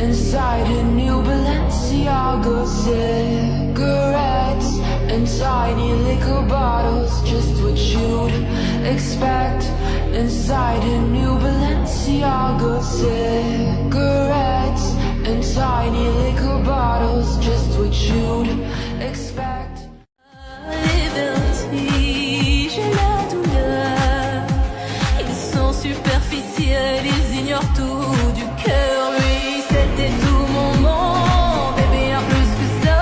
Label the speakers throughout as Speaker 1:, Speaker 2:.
Speaker 1: inside a new Balenciaga cigarettes and tiny liquor bottles, just what you'd expect inside a new Balenciaga cigarettes and tiny liquor bottles, just what you'd expect.
Speaker 2: Les tout du cœur. Lui, c'était tout mon monde, bébé, a plus que ça.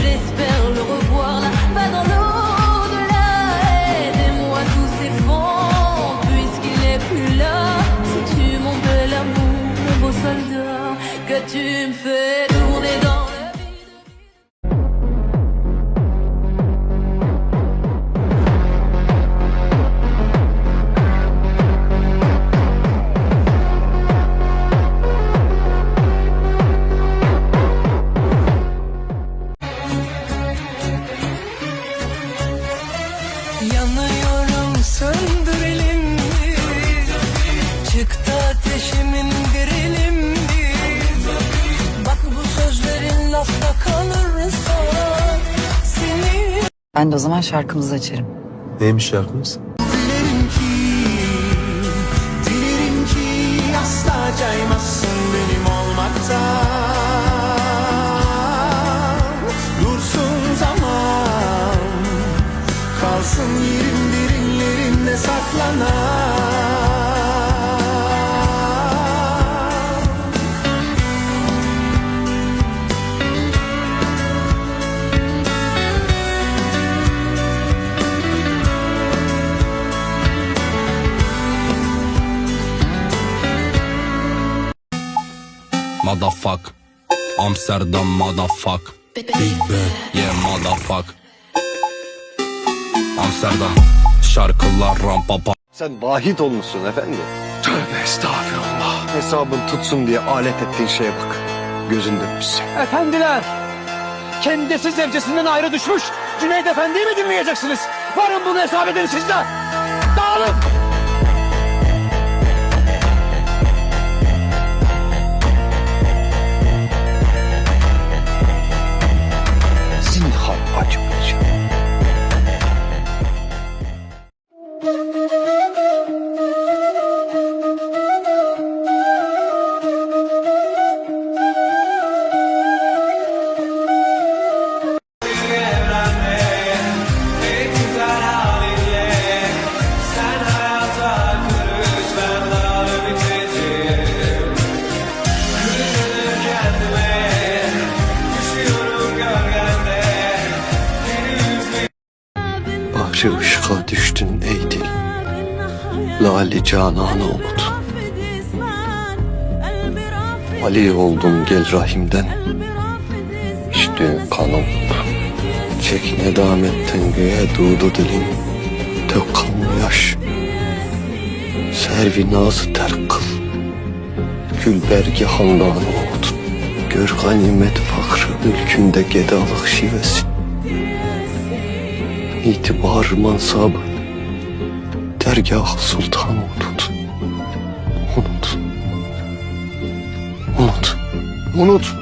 Speaker 2: J'espère le revoir là-bas dans l'au-delà. Aidez-moi, tout s'effondre, puisqu'il n'est plus là. Si tu mon bel amour, mon beau soldat, que tu me fais tourner dans
Speaker 3: Ben de o zaman şarkımızı açarım.
Speaker 4: Neymiş şarkımız?
Speaker 5: dilerim ki Dilerim ki asla caymazsın benim olmaktan Dursun zaman Kalsın yerim derinlerinde saklanan
Speaker 6: motherfuck. Amsterdam motherfuck. Big Ben, yeah motherfuck. Amsterdam şarkılar rampa pa-
Speaker 7: Sen vahid olmuşsun efendi.
Speaker 4: Tövbe estağfurullah.
Speaker 7: Hesabın tutsun diye alet ettiğin şeye bak. Gözün dönmüşsün.
Speaker 8: Efendiler! Kendisi zevcesinden ayrı düşmüş Cüneyt Efendi'yi mi dinleyeceksiniz? Varın bunu hesap edin siz de! Dağılın!
Speaker 7: Bahri ışığa düştün ey dil. Lali cananı unut. Ali oldum gel rahimden. İçtiğin kanı unut. Çek nedametten göğe doğdu dilin. Dök kanlı yaş. Servi nazı terk kıl. Gülbergi handanı unut. Gör ganimet fakrı ülkünde gedalık şivesi. İtibar mansabı dergah sultanı unut. Unut. Unut. Unut.